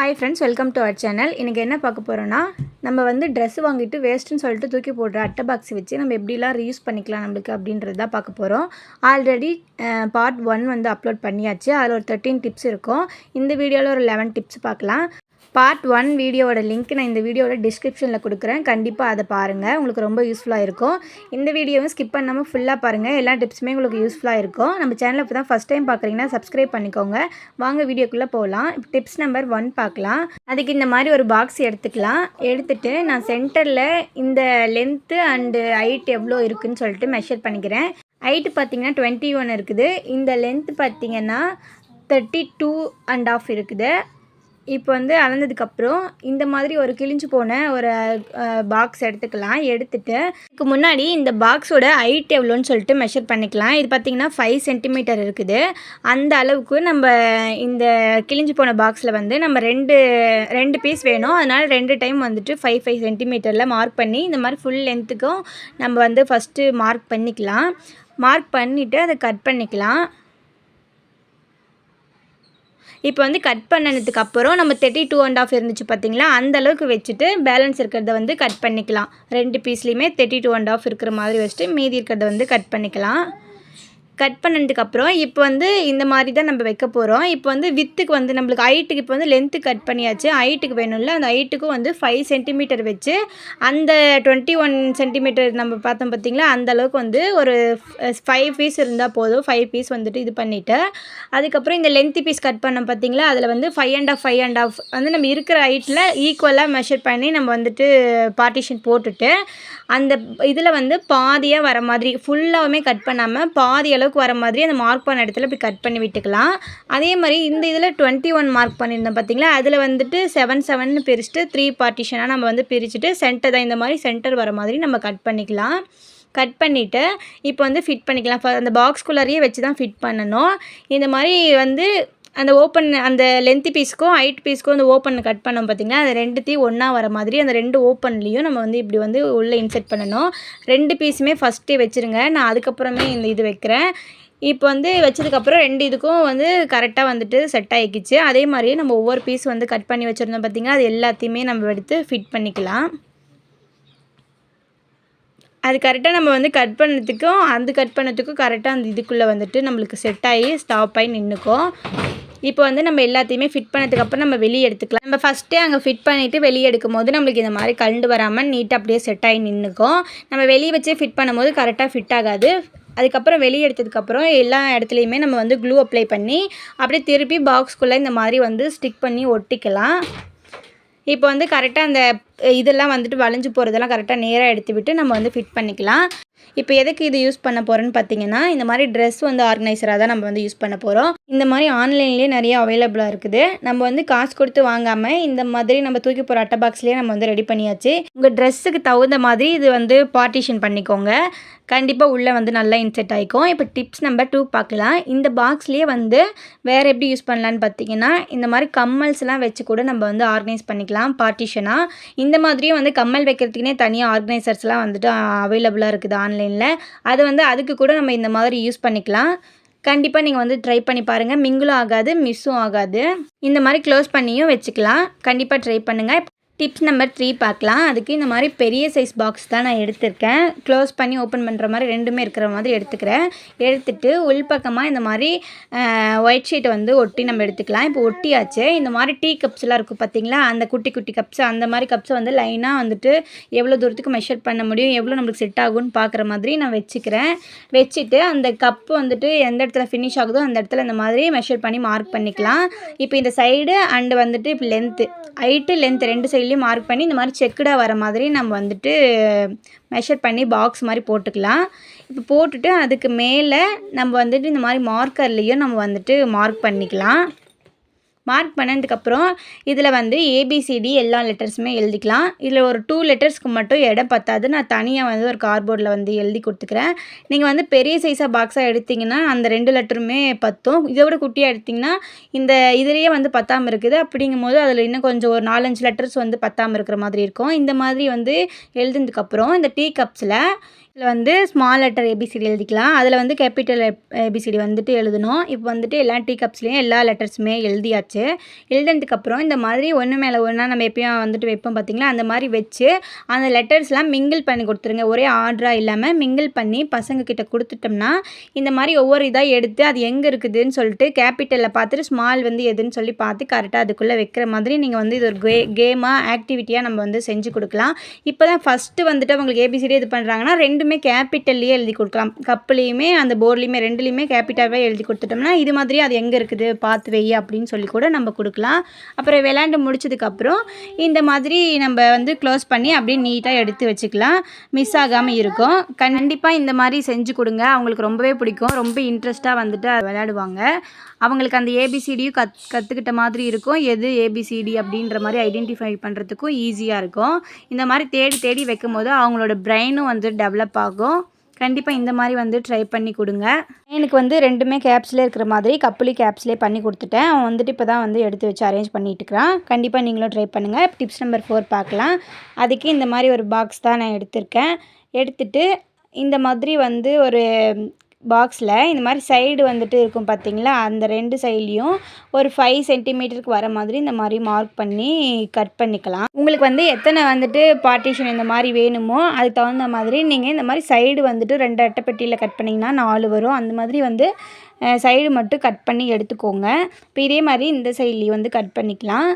Hi friends welcome to our channel இன்றைக்கி என்ன பார்க்க போகிறோன்னா நம்ம வந்து ட்ரெஸ் வாங்கிட்டு வேஸ்ட்டுன்னு சொல்லிட்டு தூக்கி போடுற அட்டை பாக்ஸ் வச்சு நம்ம எப்படிலாம் ரீயூஸ் பண்ணிக்கலாம் நம்மளுக்கு அப்படின்றது தான் பார்க்க போகிறோம் ஆல்ரெடி பார்ட் ஒன் வந்து அப்லோட் பண்ணியாச்சு. அதில் ஒரு தேர்ட்டீன் டிப்ஸ் இருக்கும். இந்த வீடியோவில் ஒரு லெவன் டிப்ஸ் பார்க்கலாம். பார்ட் ஒன் வீடியோவோட லிங்க் நான் இந்த வீடியோவோட டிஸ்கிரிப்ஷனில் கொடுக்குறேன். கண்டிப்பாக அதை பாருங்கள் உங்களுக்கு ரொம்ப யூஸ்ஃபுல்லாக இருக்கும். இந்த வீடியோவும் ஸ்கிப் பண்ணாமல் ஃபுல்லாக பாருங்கள் எல்லா டிப்ஸுமே உங்களுக்கு யூஸ்ஃபுல்லாக இருக்கும். நம்ம சேனலில் இப்போ தான் ஃபஸ்ட் டைம் பார்க்குறீங்கன்னா சப்ஸ்கிரைப் பண்ணிக்கோங்க. வாங்க வீடியோக்குள்ளே போகலாம் இப்போ டிப்ஸ் நம்பர் ஒன் பார்க்கலாம். அதுக்கு இந்த மாதிரி ஒரு பாக்ஸ் எடுத்துக்கலாம். எடுத்துகிட்டு நான் சென்டரில் இந்த லென்த்து அண்டு ஹைட் எவ்வளோ இருக்குன்னு சொல்லிட்டு மெஷர் பண்ணிக்கிறேன். ஹைட்டு பார்த்தீங்கன்னா டுவெண்ட்டி ஒன் இருக்குது. இந்த லென்த்து பார்த்தீங்கன்னா தேர்ட்டி டூ அண்ட் ஆஃப் இருக்குது. இப்போ வந்து அளந்ததுக்கப்புறம் இந்த மாதிரி ஒரு கிழிஞ்சு போன ஒரு பாக்ஸ் எடுத்துக்கலாம். எடுத்துட்டு இதுக்கு முன்னாடி இந்த பாக்ஸோட ஹைட் எவ்வளோன்னு சொல்லிட்டு மெஷர் பண்ணிக்கலாம். இது பார்த்திங்கன்னா ஃபைவ் சென்டிமீட்டர் இருக்குது. அந்த அளவுக்கு நம்ம இந்த கிழிஞ்சு போன பாக்ஸில் வந்து நம்ம ரெண்டு ரெண்டு பீஸ் வேணும். அதனால் ரெண்டு டைம் வந்துட்டு ஃபைவ் ஃபைவ் சென்டிமீட்டரில் மார்க் பண்ணி இந்த மாதிரி ஃபுல் லென்த்துக்கும் நம்ம வந்து ஃபஸ்ட்டு மார்க் பண்ணிக்கலாம். மார்க் பண்ணிவிட்டு அதை கட் பண்ணிக்கலாம். இப்போ வந்து கட் பண்ணினதுக்கு அப்புறம் நம்ம தேர்ட்டி டூ அண்ட் ஆஃப் இருந்துச்சு பார்த்தீங்களா? அந்த அளவுக்கு வச்சுட்டு பேலன்ஸ் இருக்கிறத வந்து கட் பண்ணிக்கலாம். ரெண்டு பீஸ்லேயுமே தேர்ட்டி டூ அண்ட் ஆஃப் இருக்கிற மாதிரி வச்சுட்டு மீதி இருக்கிறத வந்து கட் பண்ணிக்கலாம். கட் பண்ணதுக்கப்புறம் இப்போ வந்து இந்த மாதிரி தான் நம்ம வைக்க போகிறோம் இப்போ வந்து வித்துக்கு வந்து நம்மளுக்கு ஹைட்டுக்கு இப்போ வந்து லென்த்து கட் பண்ணியாச்சு. ஹைட்டுக்கு வேணும்ல அந்த ஹைட்டுக்கும் வந்து ஃபைவ் சென்டிமீட்டர் வச்சு அந்த டுவெண்ட்டி ஒன் சென்டிமீட்டர் நம்ம பார்த்தோம் பார்த்திங்களா அந்த அளவுக்கு வந்து ஒரு ஃபைவ் பீஸ் இருந்தால் போதும். ஃபைவ் பீஸ் வந்துட்டு இது பண்ணிவிட்டு அதுக்கப்புறம் இந்த லென்த்து பீஸ் கட் பண்ணோம் பார்த்திங்களா அதில் வந்து five and half five and half வந்து நம்ம இருக்கிற ஹைட்டில் ஈக்குவலாக மெஷர் பண்ணி நம்ம வந்துட்டு பார்ட்டிஷன் போட்டுட்டு அந்த இதில் வந்து பாதியாக வர மாதிரி ஃபுல்லாகவுமே கட் பண்ணாமல் பாதி அளவுக்கு வர மாதிரி அந்த மார்க் பண்ண இடத்துல இப்படி கட் பண்ணி விட்டுக்கலாம். அதே மாதிரி இந்த இதில் டுவெண்ட்டி ஒன் மார்க் பண்ணியிருந்தோம் பார்த்தீங்களா அதில் வந்துட்டு செவன் செவன் பிரிச்சுட்டு த்ரீ பார்ட்டிஷனாக நம்ம வந்து பிரிச்சுட்டு சென்டர் தான் இந்த மாதிரி சென்டர் வர மாதிரி நம்ம கட் பண்ணிக்கலாம். கட் பண்ணிவிட்டு இப்போ வந்து ஃபிட் பண்ணிக்கலாம். அந்த பாக்ஸ்குள்ளாரையே வச்சு தான் ஃபிட் பண்ணணும். இந்த மாதிரி வந்து அந்த ஓப்பன் அந்த லென்த்து பீஸ்க்கும் ஹைட் பீஸ்க்கும் அந்த ஓப்பன் கட் பண்ணோம் பார்த்திங்கன்னா அது ரெண்டுத்தையும் ஒன்றா வர மாதிரி அந்த ரெண்டு ஓப்பன்லேயும் நம்ம வந்து இப்படி வந்து உள்ளே இன்செர்ட் பண்ணணும். ரெண்டு பீஸுமே ஃபஸ்ட்டே வச்சுருங்க. நான் அதுக்கப்புறமே இந்த இது வைக்கிறேன். இப்போ வந்து வச்சதுக்கப்புறம் ரெண்டு இதுக்கும் வந்து கரெக்டாக வந்துட்டு செட் ஆகிக்கிச்சு அதே மாதிரியே நம்ம ஒவ்வொரு பீஸ் வந்து கட் பண்ணி வச்சுருந்தோம் பார்த்திங்கன்னா அது எல்லாத்தையுமே நம்ம எடுத்து ஃபிட் பண்ணிக்கலாம். அது கரெக்டாக நம்ம வந்து கட் பண்ணதுக்கும் அந்த கட் பண்ணதுக்கும் கரெக்டாக அந்த இதுக்குள்ளே வந்துட்டு நம்மளுக்கு செட் ஆகி ஸ்டாப் ஆகி நின்றுக்கும் இப்போ வந்து நம்ம எல்லாத்தையுமே ஃபிட் பண்ணதுக்கப்புறம் நம்ம வெளியே எடுத்துக்கலாம். நம்ம ஃபஸ்ட்டே அங்கே ஃபிட் பண்ணிவிட்டு வெளியே எடுக்கும் போது நம்மளுக்கு இந்த மாதிரி கலண்டு வராமல் நீட்டாக அப்படியே செட் ஆகி நின்றுக்கும் நம்ம வெளியே வச்சே ஃபிட் பண்ணும்போது கரெக்டாக ஃபிட் ஆகாது. அதுக்கப்புறம் வெளியே எடுத்ததுக்கப்புறம் எல்லா இடத்துலையுமே நம்ம வந்து க்ளூ அப்ளை பண்ணி அப்படியே திருப்பி பாக்ஸ்குள்ளே இந்த மாதிரி வந்து ஸ்டிக் பண்ணி ஒட்டிக்கலாம். இப்போ வந்து கரெக்டாக அந்த இதெல்லாம் வந்துட்டு வளைஞ்சு போகிறதெல்லாம் கரெக்டாக நேராக எடுத்து விட்டு நம்ம வந்து ஃபிட் பண்ணிக்கலாம். இப்போ எதுக்கு இது யூஸ் பண்ண போகிறோன்னு பார்த்தீங்கன்னா இந்த மாதிரி ட்ரெஸ் வந்து ஆர்கனைசராக தான் நம்ம வந்து யூஸ் பண்ண போகிறோம் இந்த மாதிரி ஆன்லைன்லேயே நிறைய அவைலபிளாக இருக்குது. நம்ம வந்து காசு கொடுத்து வாங்காமல் இந்த மாதிரி நம்ம தூக்கி போகிற அட்டை பாக்ஸ்லேயே நம்ம வந்து ரெடி பண்ணியாச்சு. உங்கள் ட்ரெஸ்ஸுக்கு தகுந்த மாதிரி இது வந்து பார்ட்டிஷன் பண்ணிக்கோங்க. கண்டிப்பாக உள்ளே வந்து நல்லா இன்செட் ஆகிக்கும் இப்போ டிப்ஸ் நம்பர் டூ பார்க்கலாம். இந்த பாக்ஸ்லேயே வந்து வேறு எப்படி யூஸ் பண்ணலான்னு பார்த்தீங்கன்னா இந்த மாதிரி கம்மல்ஸ்லாம் வச்சு கூட நம்ம வந்து ஆர்கனைஸ் பண்ணிக்கலாம். பார்ட்டிஷனாக இந்த மாதிரியும் வந்து கம்மல் வைக்கிறதுக்குனே தனியாக ஆர்கனைசர்ஸ்லாம் வந்துட்டு அவைலபிளாக இருக்குது ஆன்லைனில். அது வந்து அதுக்கு கூட நம்ம இந்த மாதிரி யூஸ் பண்ணிக்கலாம். கண்டிப்பாக நீங்கள் வந்து ட்ரை பண்ணி பாருங்கள் மிங்கிலும் ஆகாது மிஸ்ஸும் ஆகாது. இந்த மாதிரி க்ளோஸ் பண்ணியும் வச்சுக்கலாம். கண்டிப்பாக ட்ரை பண்ணுங்கள் டிப்ஸ் நம்பர் த்ரீ பார்க்கலாம். அதுக்கு இந்த மாதிரி பெரிய சைஸ் பாக்ஸ் தான் நான் எடுத்திருக்கேன். க்ளோஸ் பண்ணி ஓப்பன் பண்ணுற மாதிரி ரெண்டுமே இருக்கிற மாதிரி எடுத்துக்கிறேன். எடுத்துட்டு உள்பக்கமாக இந்த மாதிரி ஒயிட் ஷீட்டை வந்து ஒட்டி நம்ம எடுத்துக்கலாம். இப்போ ஒட்டியாச்சு. இந்த மாதிரி டீ கப்ஸ்லாம் இருக்கும் பார்த்தீங்களா அந்த குட்டி குட்டி கப்ஸ் அந்த மாதிரி கப்ஸை வந்து லைனாக வந்துட்டு எவ்வளோ தூரத்துக்கு மெஷர் பண்ண முடியும்? எவ்வளோ நம்மளுக்கு செட் ஆகும்னு பார்க்குற மாதிரி நான் வச்சுக்கிறேன். வச்சுட்டு அந்த கப்பு வந்துட்டு எந்த இடத்துல ஃபினிஷ் ஆகுதோ அந்த இடத்துல இந்த மாதிரி மெஷர் பண்ணி மார்க் பண்ணிக்கலாம். இப்போ இந்த சைடு அண்டு வந்துட்டு இப்போ லென்த்து ஹைட்டு லென்த் ரெண்டு சைடு சைட்லேயும் மார்க் பண்ணி இந்த மாதிரி செக்குடாக வர மாதிரி நம்ம வந்துட்டு மெஷர் பண்ணி பாக்ஸ் மாதிரி போட்டுக்கலாம். இப்போ போட்டுட்டு அதுக்கு மேலே நம்ம வந்துட்டு இந்த மாதிரி மார்க்கர்லேயும் நம்ம வந்துட்டு மார்க் பண்ணிக்கலாம். மார்க் பண்ணதுக்கப்புறம் இதில் வந்து ஏபிசிடி எல்லா லெட்டர்ஸுமே எழுதிக்கலாம். இதில் ஒரு டூ லெட்டர்ஸ்க்கு மட்டும் இடம் பத்தாது. நான் தனியாக வந்து ஒரு கார்போர்டில் வந்து எழுதி கொடுத்துக்கிறேன். நீங்கள் வந்து பெரிய சைஸாக பாக்ஸாக எடுத்திங்கன்னா அந்த ரெண்டு லெட்டருமே பத்தும். இதை விட குட்டியாக எடுத்திங்கன்னா இந்த இதுலேயே வந்து பத்தாமல் இருக்குது. அப்படிங்கும் போது அதில் இன்னும் கொஞ்சம் ஒரு நாலஞ்சு லெட்டர்ஸ் வந்து பத்தாமல் இருக்கிற மாதிரி இருக்கும். இந்த மாதிரி வந்து எழுதுனதுக்கப்புறம் இந்த டீ கப்ஸில் இதில் வந்து ஸ்மால் லெட்டர் ஏபிசிடி எழுதிக்கலாம். அதில் வந்து கேபிட்டல் ஏபிசிடி வந்துட்டு எழுதணும். இப்போ வந்துட்டு எல்லா டீ கப்ஸ்லேயும் எல்லா லெட்டர்ஸுமே எழுதியாச்சு. எழுதினதுக்கப்புறம் இந்த மாதிரி ஒன்று மேலே ஒன்றா நம்ம எப்பயும் வந்துட்டு வைப்போம் பார்த்திங்களா? அந்த மாதிரி வச்சு அந்த லெட்டர்ஸ்லாம் மிங்கிள் பண்ணி கொடுத்துருங்க. ஒரே ஆர்டராக இல்லாமல் மிங்கிள் பண்ணி பசங்க கிட்ட கொடுத்துட்டோம்னா இந்த மாதிரி ஒவ்வொரு இதாக எடுத்து அது எங்கே இருக்குதுன்னு சொல்லிட்டு கேபிட்டலில் பார்த்துட்டு ஸ்மால் வந்து எதுன்னு சொல்லி பார்த்து கரெக்டாக அதுக்குள்ளே வைக்கிற மாதிரி நீங்கள் வந்து இது ஒரு கே கேமாக ஆக்டிவிட்டியாக நம்ம வந்து செஞ்சு கொடுக்கலாம். இப்போ தான் ஃபஸ்ட்டு வந்துட்டு அவங்களுக்கு ஏபிசிடி இது பண்ணுறாங்கன்னா ரெண்டு ரெண்டுமே கேபிட்டல்லையே எழுதி கொடுக்கலாம். கப்புலேயுமே அந்த போர்லேயுமே ரெண்டுலேயுமே கேபிட்டலாகவே எழுதி கொடுத்துட்டோம்னா இது மாதிரி அது எங்கே இருக்குது? பார்த்து வெய் அப்படின்னு சொல்லி கூட நம்ம கொடுக்கலாம். அப்புறம் விளையாண்டு முடிச்சதுக்கப்புறம் இந்த மாதிரி நம்ம வந்து க்ளோஸ் பண்ணி அப்படியே நீட்டாக எடுத்து வச்சுக்கலாம். மிஸ் ஆகாமல் இருக்கும். கண்டிப்பாக இந்த மாதிரி செஞ்சு கொடுங்க. அவங்களுக்கு ரொம்பவே பிடிக்கும். ரொம்ப இன்ட்ரெஸ்ட்டாக வந்துட்டு விளையாடுவாங்க. அவங்களுக்கு அந்த ஏபிசிடியும் கத் கற்றுக்கிட்ட மாதிரி இருக்கும். எது ஏபிசிடி அப்படின்ற மாதிரி ஐடென்டிஃபை பண்ணுறதுக்கும் ஈஸியாக இருக்கும். இந்த மாதிரி தேடி தேடி வைக்கும் போது அவங்களோட பிரெயினும் வந்து டெவலப் ஆகும். கண்டிப்பாக இந்த மாதிரி வந்து ட்ரை பண்ணி கொடுங்க. எனக்கு வந்து ரெண்டுமே கேப்ஸ்லேயே இருக்கிற மாதிரி கப்புளி கேப்ஸ்லேயே பண்ணி கொடுத்துட்டேன். அவன் வந்துட்டு இப்போ தான் வந்து எடுத்து வச்சு அரேஞ்ச் பண்ணிட்டு இருக்கிறான். கண்டிப்பாக நீங்களும் ட்ரை பண்ணுங்கள் டிப்ஸ் நம்பர் ஃபோர் பார்க்கலாம். அதுக்கு இந்த மாதிரி ஒரு பாக்ஸ் தான் நான் எடுத்திருக்கேன். எடுத்துட்டு இந்த மாதிரி வந்து ஒரு பாக்ஸில் இந்த மாதிரி சைடு வந்துட்டு இருக்கும் பார்த்தீங்களா அந்த ரெண்டு சைட்லேயும் ஒரு ஃபைவ் சென்டிமீட்டருக்கு வர மாதிரி இந்த மாதிரி மார்க் பண்ணி கட் பண்ணிக்கலாம். உங்களுக்கு வந்து எத்தனை வந்துட்டு பார்ட்டிஷன் இந்த மாதிரி வேணுமோ அதுக்கு தகுந்த மாதிரி நீங்கள் இந்த மாதிரி சைடு வந்துட்டு ரெண்டு அட்டைப்பெட்டியில் கட் பண்ணிங்கன்னா நாலு வரும். அந்த மாதிரி வந்து சைடு மட்டும் கட் பண்ணி எடுத்துக்கோங்க. இப்போ இதே மாதிரி இந்த சைட்லேயும் வந்து கட் பண்ணிக்கலாம்.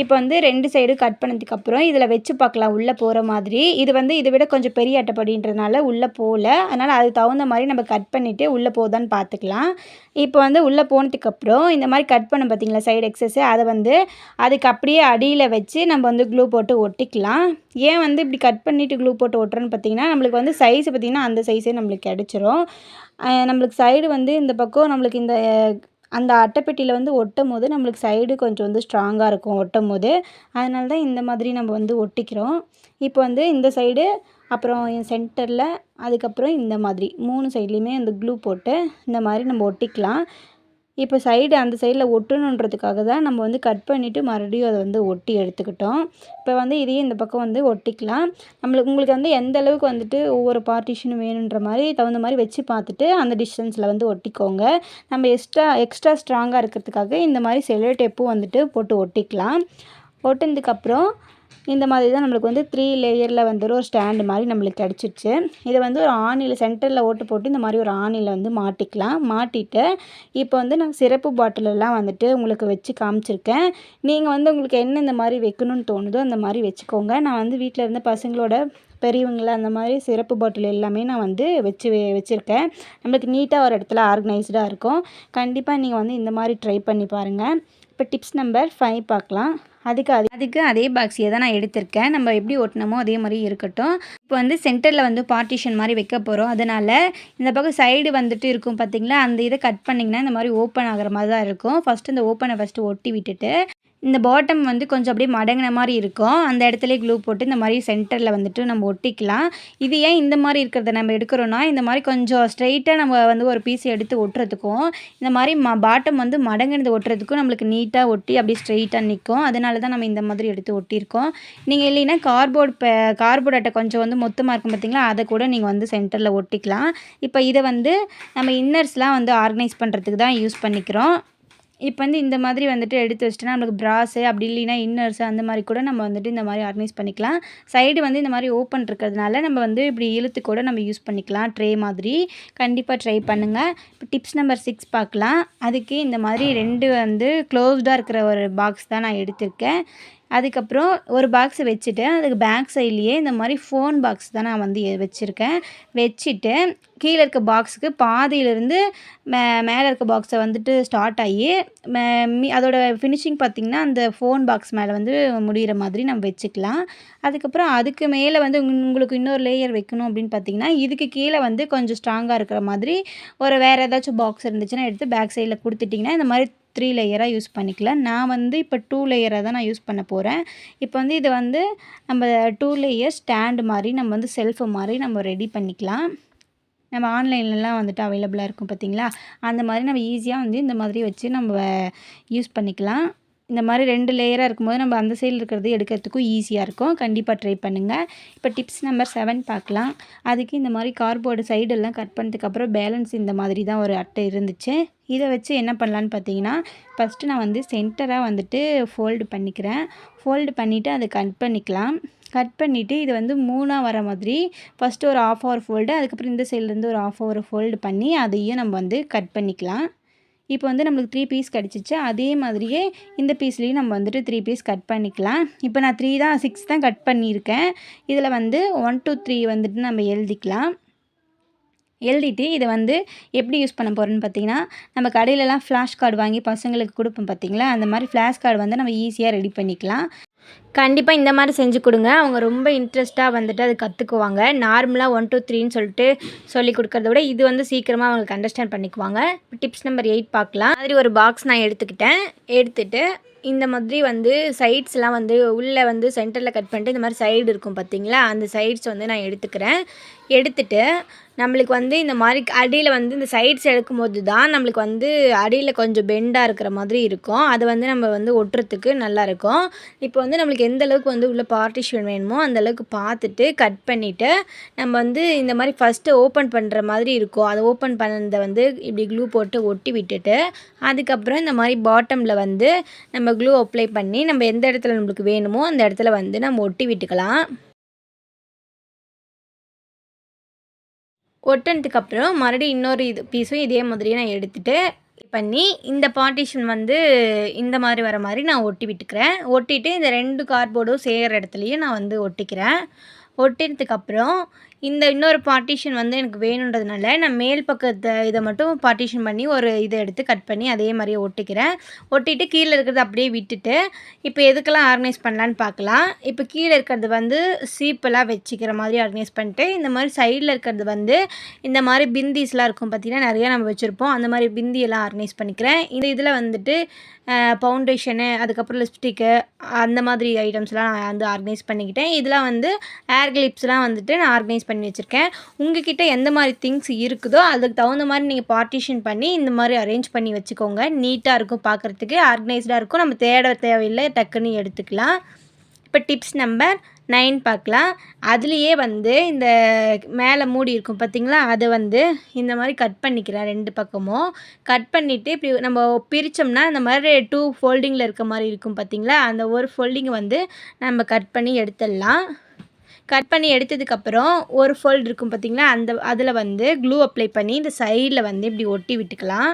இப்போ வந்து ரெண்டு சைடு கட் பண்ணதுக்கப்புறம் இதில் வச்சு பார்க்கலாம் உள்ளே போகிற மாதிரி. இது வந்து இதை விட கொஞ்சம் பெரிய அட்டைப்படின்றதுனால உள்ளே போகல அதனால் அதுக்கு தகுந்த மாதிரி நம்ம கட் பண்ணிவிட்டு உள்ளே போதான்னு பார்த்துக்கலாம். இப்போ வந்து உள்ளே போனதுக்கப்புறம் இந்த மாதிரி கட் பண்ண பார்த்தீங்களா சைடு எக்ஸஸ் அதை வந்து அதுக்கு அப்படியே அடியில் வச்சு நம்ம வந்து க்ளூ போட்டு ஒட்டிக்கலாம். ஏன் வந்து இப்படி கட் பண்ணிவிட்டு க்ளூ போட்டு ஒட்டுறோன்னு பார்த்தீங்கன்னா நம்மளுக்கு வந்து சைஸ் பார்த்திங்கன்னா அந்த சைஸே நம்மளுக்கு கிடச்சிரும். நம்மளுக்கு சைடு வந்து இந்த பக்கம் நம்மளுக்கு இந்த அந்த அட்டைப்பெட்டியில் வந்து ஒட்டும் போது நம்மளுக்கு சைடு கொஞ்சம் வந்து ஸ்ட்ராங்காக இருக்கும் ஒட்டும் போது. அதனால தான் இந்த மாதிரி நம்ம வந்து ஒட்டிக்கிறோம். இப்போ வந்து இந்த சைடு அப்புறம் என் சென்டரில் அதுக்கப்புறம் இந்த மாதிரி மூணு சைட்லேயுமே அந்த க்ளூ போட்டு இந்த மாதிரி நம்ம ஒட்டிக்கலாம். இப்போ சைடு அந்த சைடில் ஒட்டணுன்றதுக்காக தான் நம்ம வந்து கட் பண்ணிவிட்டு மறுபடியும் அதை வந்து ஒட்டி எடுத்துக்கிட்டோம். இப்போ வந்து இதையும் இந்த பக்கம் வந்து ஒட்டிக்கலாம். நம்மளுக்கு உங்களுக்கு வந்து எந்த அளவுக்கு வந்துட்டு ஒவ்வொரு பார்ட்டிஷனும் வேணுன்ற மாதிரி தகுந்த மாதிரி வச்சு பார்த்துட்டு அந்த டிஸ்டன்ஸில் வந்து ஒட்டிக்கோங்க. நம்ம எக்ஸ்ட்ரா எக்ஸ்ட்ரா ஸ்ட்ராங்காக இருக்கிறதுக்காக இந்த மாதிரி செல்லோ டேப்பும் வந்துட்டு போட்டு ஒட்டிக்கலாம். ஒட்டினதுக்கப்புறம் இந்த மாதிரி தான் நம்மளுக்கு வந்து த்ரீ லேயரில் வந்துடும் ஒரு ஸ்டாண்டு மாதிரி நம்மளுக்கு கிடச்சிருச்சு. இதை வந்து ஒரு ஆணியில் சென்டரில் ஓட்டு போட்டு இந்த மாதிரி ஒரு ஆணியில் வந்து மாட்டிக்கலாம். மாட்டிட்டு இப்போ வந்து நான் சிறப்பு பாட்டிலெல்லாம் வந்துட்டு உங்களுக்கு வச்சு காமிச்சிருக்கேன். நீங்கள் வந்து உங்களுக்கு என்ன இந்த மாதிரி வைக்கணும்னு தோணுதோ அந்த மாதிரி வச்சுக்கோங்க. நான் வந்து வீட்டில் இருந்த பசங்களோட பெரியவங்கள அந்த மாதிரி சிறப்பு பாட்டில் எல்லாமே நான் வந்து வச்சு வச்சுருக்கேன். நம்மளுக்கு நீட்டாக ஒரு இடத்துல ஆர்கனைஸ்டாக இருக்கும். கண்டிப்பாக நீங்கள் வந்து இந்த மாதிரி ட்ரை பண்ணி பாருங்கள் இப்போ டிப்ஸ் நம்பர் ஃபைவ் பார்க்கலாம். அதுக்கு அது அதுக்கு அதே பாக்ஸியை தான் நான் எடுத்திருக்கேன். நம்ம எப்படி ஒட்டினமோ அதே மாதிரி இருக்கட்டும். இப்போ வந்து சென்டரில் வந்து பார்ட்டிஷன் மாதிரி வைக்க போகிறோம் அதனால் இந்த பக்கம் சைடு வந்துட்டு இருக்கும் பார்த்தீங்களா அந்த இதை கட் பண்ணிங்கன்னா இந்த மாதிரி ஓப்பன் ஆகிற மாதிரி தான் இருக்கும். ஃபஸ்ட்டு இந்த ஓப்பனை ஃபஸ்ட்டு ஒட்டி விட்டுட்டு இந்த பாட்டம் வந்து கொஞ்சம் அப்படியே மடங்கின மாதிரி இருக்கும். அந்த இடத்துல க்ளூ போட்டு இந்த மாதிரி சென்டரில் வந்துட்டு நம்ம ஒட்டிக்கலாம். இது ஏன் இந்த மாதிரி இருக்கிறத நம்ம எடுக்கிறோன்னா இந்த மாதிரி கொஞ்சம் ஸ்ட்ரைட்டாக நம்ம வந்து ஒரு பீஸ் எடுத்து ஒட்டுறதுக்கும் இந்த மாதிரி ம பாட்டம் வந்து மடங்கினது ஒட்டுறதுக்கும் நம்மளுக்கு நீட்டாக ஒட்டி அப்படியே ஸ்ட்ரைட்டாக நிற்கும் அதனால தான் நம்ம இந்த மாதிரி எடுத்து ஒட்டியிருக்கோம். நீங்கள் இல்லைன்னா கார்போர்ட் இப்போ கார்போர்ட் அட்டை கொஞ்சம் வந்து மொத்தமாக இருக்கும் பார்த்தீங்களா அதை கூட நீங்கள் வந்து சென்டரில் ஒட்டிக்கலாம். இப்போ இதை வந்து நம்ம இன்னர்ஸ்லாம் வந்து ஆர்கனைஸ் பண்ணுறதுக்கு தான் யூஸ் பண்ணிக்கிறோம். இப்போ வந்து இந்த மாதிரி வந்துட்டு எடுத்து வச்சுட்டோன்னா நம்மளுக்கு ப்ராஸு அப்படி இல்லைன்னா இன்னர்ஸு அந்த மாதிரி கூட நம்ம வந்துட்டு இந்த மாதிரி ஆர்கனைஸ் பண்ணிக்கலாம். சைடு வந்து இந்த மாதிரி ஓப்பன் இருக்கிறதுனால நம்ம வந்து இப்படி இழுத்து கூட நம்ம யூஸ் பண்ணிக்கலாம். ட்ரே மாதிரி. கண்டிப்பாக ட்ரை பண்ணுங்கள் இப்போ டிப்ஸ் நம்பர் சிக்ஸ் பார்க்கலாம். அதுக்கு இந்த மாதிரி ரெண்டு வந்து க்ளோஸ்டாக இருக்கிற ஒரு பாக்ஸ் தான் நான் எடுத்திருக்கேன். அதுக்கப்புறம் ஒரு பாக்ஸை வச்சுட்டு அதுக்கு பேக் சைட்லேயே இந்த மாதிரி ஃபோன் பாக்ஸ் தான் நான் வந்து வச்சுருக்கேன். வச்சுட்டு கீழே இருக்க பாக்ஸுக்கு பாதியிலேருந்து மே மேலே இருக்க பாக்ஸை வந்துட்டு ஸ்டார்ட் ஆகி அதோட ஃபினிஷிங் பார்த்திங்கன்னா அந்த ஃபோன் பாக்ஸ் மேலே வந்து முடிகிற மாதிரி நம்ம வச்சுக்கலாம். அதுக்கப்புறம் அதுக்கு மேலே வந்து உங்களுக்கு இன்னொரு லேயர் வைக்கணும் அப்படின்னு பார்த்தீங்கன்னா இதுக்கு கீழே வந்து கொஞ்சம் ஸ்ட்ராங்காக இருக்கிற மாதிரி ஒரு வேறு ஏதாச்சும் பாக்ஸ் இருந்துச்சுன்னா எடுத்து பேக் சைடில் கொடுத்துட்டிங்கன்னா இந்த மாதிரி த்ரீ லேயராக யூஸ் பண்ணிக்கலாம். நான் வந்து இப்போ டூ லேயராக தான் நான் யூஸ் பண்ண போகிறேன் இப்போ வந்து இதை வந்து நம்ம டூ லேயர் ஸ்டாண்டு மாதிரி நம்ம வந்து செல்ஃபு மாதிரி நம்ம ரெடி பண்ணிக்கலாம். நம்ம ஆன்லைன்லலாம் வந்துட்டு அவைலபிளாக இருக்கும் பார்த்திங்களா? அந்த மாதிரி நம்ம ஈஸியாக வந்து இந்த மாதிரி வச்சு நம்ம யூஸ் பண்ணிக்கலாம். இந்த மாதிரி ரெண்டு லேயராக இருக்கும்போது நம்ம அந்த சைடில் இருக்கிறது எடுக்கிறதுக்கும் ஈஸியாக இருக்கும். கண்டிப்பாக ட்ரை பண்ணுங்கள் இப்போ டிப்ஸ் நம்பர் செவன் பார்க்கலாம். அதுக்கு இந்த மாதிரி கார்போர்டு சைடெல்லாம் கட் பண்ணதுக்கப்புறம் பேலன்ஸ் இந்த மாதிரி தான் ஒரு அட்டை இருந்துச்சு. இதை வச்சு என்ன பண்ணலான்னு பார்த்தீங்கன்னா ஃபஸ்ட்டு நான் வந்து சென்டராக வந்துட்டு ஃபோல்டு பண்ணிக்கிறேன். ஃபோல்டு பண்ணிவிட்டு அதை கட் பண்ணிக்கலாம். கட் பண்ணிவிட்டு இது வந்து மூணாக வர மாதிரி ஃபஸ்ட்டு ஒரு ஆஃப் ஹவர் ஃபோல்டு அதுக்கப்புறம் இந்த சைட்லேருந்து ஒரு ஆஃப் ஹவர் ஃபோல்டு பண்ணி அதையும் நம்ம வந்து கட் பண்ணிக்கலாம். இப்போ வந்து நம்மளுக்கு த்ரீ பீஸ் கிடச்சிச்சு. அதே மாதிரியே இந்த பீஸ்லேயும் நம்ம வந்துட்டு த்ரீ பீஸ் கட் பண்ணிக்கலாம். இப்போ நான் த்ரீ தான் சிக்ஸ் தான் கட் பண்ணியிருக்கேன். இதில் வந்து ஒன் டூ த்ரீ வந்துட்டு நம்ம எழுதிக்கலாம். எழுதிட்டு இதை வந்து எப்படி யூஸ் பண்ண போகிறோன்னு பார்த்தீங்கன்னா நம்ம கடையிலலாம் ஃப்ளாஷ் கார்டு வாங்கி பசங்களுக்கு கொடுப்போம் பார்த்தீங்களா? அந்த மாதிரி ஃப்ளாஷ் கார்டு வந்து நம்ம ஈஸியாக ரெடி பண்ணிக்கலாம். கண்டிப்பாக இந்த மாதிரி செஞ்சு கொடுங்க. அவங்க ரொம்ப இன்ட்ரெஸ்ட்டாக வந்துட்டு அது கற்றுக்குவாங்க நார்மலாக ஒன் டூ த்ரீன்னு சொல்லிட்டு சொல்லி கொடுக்கறத விட இது வந்து சீக்கிரமாக அவங்களுக்கு அண்டர்ஸ்டாண்ட் பண்ணிக்குவாங்க. டிப்ஸ் நம்பர் எயிட் பார்க்கலாம். மாதிரி ஒரு பாக்ஸ் நான் எடுத்துக்கிட்டேன். எடுத்துகிட்டு இந்த மாதிரி வந்து சைட்ஸ்லாம் வந்து உள்ளே வந்து சென்டரில் கட் பண்ணிட்டு இந்த மாதிரி சைடு இருக்கும் பார்த்தீங்களா அந்த சைட்ஸ் வந்து நான் எடுத்துக்கிறேன். எடுத்துகிட்டு நம்மளுக்கு வந்து இந்த மாதிரி அடியில் வந்து இந்த சைட்ஸ் எடுக்கும்போது தான் நம்மளுக்கு வந்து அடியில் கொஞ்சம் பெண்டாக இருக்கிற மாதிரி இருக்கும். அது வந்து நம்ம வந்து ஒட்டுறதுக்கு நல்லாயிருக்கும் இப்போ வந்து நம்மளுக்கு எந்த அளவுக்கு வந்து உள்ள பார்ட்டிஷன் வேணுமோ அந்த அளவுக்கு பார்த்துட்டு கட் பண்ணிவிட்டு நம்ம வந்து இந்த மாதிரி ஃபஸ்ட்டு ஓப்பன் பண்ணுற மாதிரி இருக்கும். அதை ஓப்பன் பண்ணதை வந்து இப்படி க்ளூ போட்டு ஒட்டி விட்டுட்டு அதுக்கப்புறம் இந்த மாதிரி பாட்டமில் வந்து நம்ம க்ளூ அப்ளை பண்ணி நம்ம எந்த இடத்துல நம்மளுக்கு வேணுமோ அந்த இடத்துல வந்து நம்ம ஒட்டி விட்டுக்கலாம். ஒட்டினதுக்கப்புறம் மறுபடியும் இன்னொரு இது பீஸும் இதே மாதிரியே நான் எடுத்துகிட்டு பண்ணி இந்த பார்ட்டிஷன் வந்து இந்த மாதிரி வர மாதிரி நான் ஒட்டி விட்டுக்கிறேன். ஒட்டிட்டு இந்த ரெண்டு கார்போர்டும் சேர்கிற இடத்துலையும் நான் வந்து ஒட்டிக்கிறேன். ஒட்டினதுக்கப்புறம் இந்த இன்னொரு பார்ட்டிஷன் வந்து எனக்கு வேணுன்றதுனால நான் மேல் பக்கத்தை இதை மட்டும் பார்ட்டிஷன் பண்ணி ஒரு இதை எடுத்து கட் பண்ணி அதே மாதிரியே ஒட்டிக்கிறேன். ஒட்டிட்டு கீழே இருக்கிறத அப்படியே விட்டுட்டு இப்போ எதுக்கெல்லாம் ஆர்கனைஸ் பண்ணலான்னு பார்க்கலாம். இப்போ கீழே இருக்கிறது வந்து சீப்பெல்லாம் வச்சுக்கிற மாதிரி ஆர்கனைஸ் பண்ணிட்டு இந்த மாதிரி சைடில் இருக்கிறது வந்து இந்த மாதிரி பிந்திஸ்லாம் இருக்கும் பார்த்திங்கன்னா நிறையா நம்ம வச்சுருப்போம். அந்த மாதிரி பிந்தியெல்லாம் ஆர்கனைஸ் பண்ணிக்கிறேன். இந்த இதில் வந்துட்டு ஃபவுண்டேஷனு அதுக்கப்புறம் லிப்ஸ்டிக்கு அந்த மாதிரி ஐட்டம்ஸ்லாம் நான் வந்து ஆர்கனைஸ் பண்ணிக்கிட்டேன். இதெல்லாம் வந்து ஏர் கிளிப்ஸ்லாம் வந்துட்டு நான் ஆர்கனைஸ் பண்ணி பண்ணி வச்சுருக்கேன். உங்ககிட்ட எந்த மாதிரி திங்ஸ் இருக்குதோ அதுக்கு தகுந்த மாதிரி நீங்கள் பார்ட்டிஷன் பண்ணி இந்த மாதிரி அரேஞ்ச் பண்ணி வச்சுக்கோங்க. நீட்டாக இருக்கும் பார்க்குறதுக்கு ஆர்கனைஸ்டாக இருக்கும். நம்ம தேட தேவையில்லை டக்குன்னு எடுத்துக்கலாம். இப்போ டிப்ஸ் நம்பர் நைன் பார்க்கலாம். அதுலேயே வந்து இந்த மேலே மூடி இருக்கும் பார்த்திங்களா அதை வந்து இந்த மாதிரி கட் பண்ணிக்கிறேன் ரெண்டு பக்கமும். கட் பண்ணிவிட்டு இப்படி நம்ம பிரித்தோம்னா இந்த மாதிரி டூ ஃபோல்டிங்கில் இருக்க மாதிரி இருக்கும் பார்த்திங்களா அந்த ஒரு ஃபோல்டிங் வந்து நம்ம கட் பண்ணி எடுத்துடலாம். கட் பண்ணி எடுத்ததுக்கப்புறம் ஒரு ஃபோல்டு இருக்கும் பார்த்திங்களா? அந்த அதில் வந்து க்ளூ அப்ளை பண்ணி இந்த சைடில் வந்து இப்படி ஒட்டி விட்டுக்கலாம்.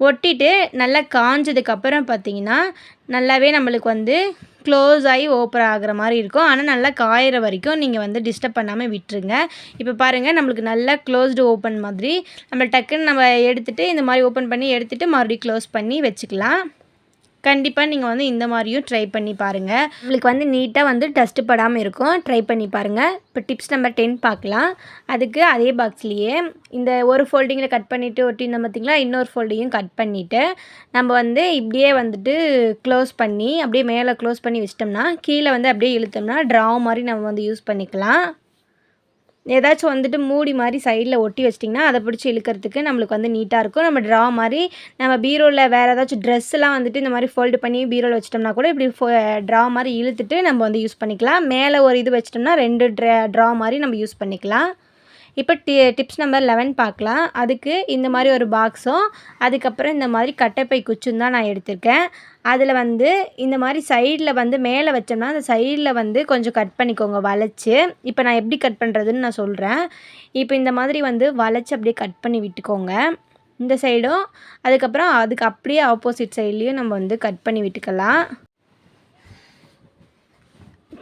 ஒட்டிட்டு நல்லா காஞ்சதுக்கப்புறம் பார்த்திங்கன்னா நல்லாவே நம்மளுக்கு வந்து க்ளோஸ் ஆகி ஓப்பன் ஆகிற மாதிரி இருக்கும். ஆனால் நல்லா காயிற வரைக்கும் நீங்கள் வந்து டிஸ்டர்ப் பண்ணாமல் விட்டுருங்க. இப்போ பாருங்கள் நம்மளுக்கு நல்லா க்ளோஸ்டு ஓப்பன் மாதிரி நம்ம டக்குன்னு நம்ம எடுத்துகிட்டு இந்த மாதிரி ஓப்பன் பண்ணி எடுத்துகிட்டு மறுபடியும் க்ளோஸ் பண்ணி வச்சுக்கலாம். கண்டிப்பாக நீங்கள் வந்து இந்த மாதிரியும் ட்ரை பண்ணி பாருங்கள் உங்களுக்கு வந்து நீட்டாக வந்து டஸ்ட்டு படாமல் இருக்கும். ட்ரை பண்ணி பாருங்கள் இப்போ டிப்ஸ் நம்பர் டென் பார்க்கலாம். அதுக்கு அதே பாக்ஸ்லேயே இந்த ஒரு ஃபோல்டிங்கில் கட் பண்ணிவிட்டு ஒட்டியிருந்தோம் பார்த்திங்களா இன்னொரு ஃபோல்டிங்கும் கட் பண்ணிவிட்டு நம்ம வந்து இப்படியே வந்துட்டு க்ளோஸ் பண்ணி அப்படியே மேலே க்ளோஸ் பண்ணி வச்சிட்டோம்னா கீழே வந்து அப்படியே இழுத்தோம்னா ட்ரா மாதிரி நம்ம வந்து யூஸ் பண்ணிக்கலாம். ஏதாச்சும் வந்துட்டு மூடி மாதிரி சைடில் ஒட்டி வச்சிட்டிங்கன்னா அதை பிடிச்சி இழுக்கிறதுக்கு நம்மளுக்கு வந்து நீட்டாக இருக்கும். நம்ம ட்ரா மாதிரி நம்ம பீரோவில் வேறு ஏதாச்சும் ட்ரெஸ்ஸெலாம் வந்துட்டு இந்த மாதிரி ஃபோல்டு பண்ணி பீரோவில் வச்சிட்டோம்னா கூட இப்படி ஃபோ ட்ரா மாதிரி இழுத்துட்டு நம்ம வந்து யூஸ் பண்ணிக்கலாம். மேலே ஒரு இது வச்சிட்டோம்னா ரெண்டு ட்ரா ட்ரா மாதிரி நம்ம யூஸ் பண்ணிக்கலாம். இப்போ டி டிப்ஸ் நம்பர் லெவன் பார்க்கலாம். அதுக்கு இந்த மாதிரி ஒரு பாக்ஸும் அதுக்கப்புறம் இந்த மாதிரி கட்டைப்பை குச்சும் தான் நான் எடுத்திருக்கேன். அதில் வந்து இந்த மாதிரி சைடில் வந்து மேலே வச்சோம்னா அந்த சைடில் வந்து கொஞ்சம் கட் பண்ணிக்கோங்க வளைச்சி. இப்போ நான் எப்படி கட் பண்ணுறதுன்னு நான் சொல்கிறேன் இப்போ இந்த மாதிரி வந்து வளைச்சி அப்படியே கட் பண்ணி விட்டுக்கோங்க. இந்த சைடும் அதுக்கப்புறம் அதுக்கு அப்படியே ஆப்போசிட் சைட்லேயும் நம்ம வந்து கட் பண்ணி விட்டுக்கலாம்.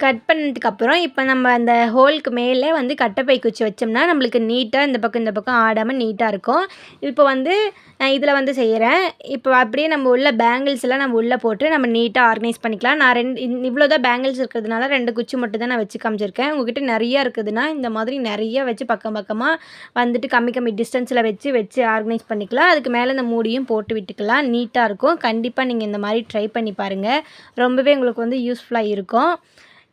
கட் பண்ணதுக்கப்புறம் இப்போ நம்ம அந்த ஹோலுக்கு மேலே வந்து கட்டைப்பை குச்சி வச்சோம்னா நம்மளுக்கு நீட்டாக இந்த பக்கம் இந்த பக்கம் ஆடாமல் நீட்டாக இருக்கும். இப்போ வந்து நான் இதில் வந்து செய்கிறேன் இப்போ அப்படியே நம்ம உள்ள பேங்கிள்ஸ் எல்லாம் நம்ம உள்ளே போட்டு நம்ம நீட்டாக ஆர்கனைஸ் பண்ணிக்கலாம். நான் ரெண்டு இவ்வளோ தான் பேங்கிள்ஸ் இருக்கிறதுனால ரெண்டு குச்சி மட்டும் தான் நான் வச்சு காமிச்சிருக்கேன். உங்ககிட்ட நிறையா இருக்குதுன்னா இந்த மாதிரி நிறைய வச்சு பக்கம் பக்கமாக வந்துட்டு கம்மி கம்மி டிஸ்டன்ஸில் வச்சு வச்சு ஆர்கனைஸ் பண்ணிக்கலாம். அதுக்கு மேலே இந்த மூடியும் போட்டு விட்டுக்கலாம். நீட்டாக இருக்கும். கண்டிப்பாக நீங்கள் இந்த மாதிரி ட்ரை பண்ணி பாருங்கள் ரொம்பவே உங்களுக்கு வந்து யூஸ்ஃபுல்லாக இருக்கும்.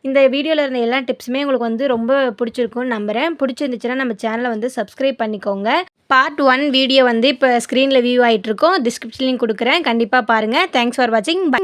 இந்த வீடியோவில் இருந்த எல்லா டிப்ஸுமே உங்களுக்கு வந்து ரொம்ப பிடிச்சிருக்கும்னு நம்புகிறேன் பிடிச்சிருந்துச்சுன்னா நம்ம சேனலை வந்து சப்ஸ்கிரைப் பண்ணிக்கோங்க. பார்ட் ஒன் வீடியோ வந்து இப்போ ஸ்க்ரீனில் வியூ ஆகிட்ருக்கோம் டிஸ்கிரிப்ஷன்லையும் கொடுக்குறேன். கண்டிப்பாக பாருங்கள் தேங்க்ஸ் ஃபார் வாட்சிங் பை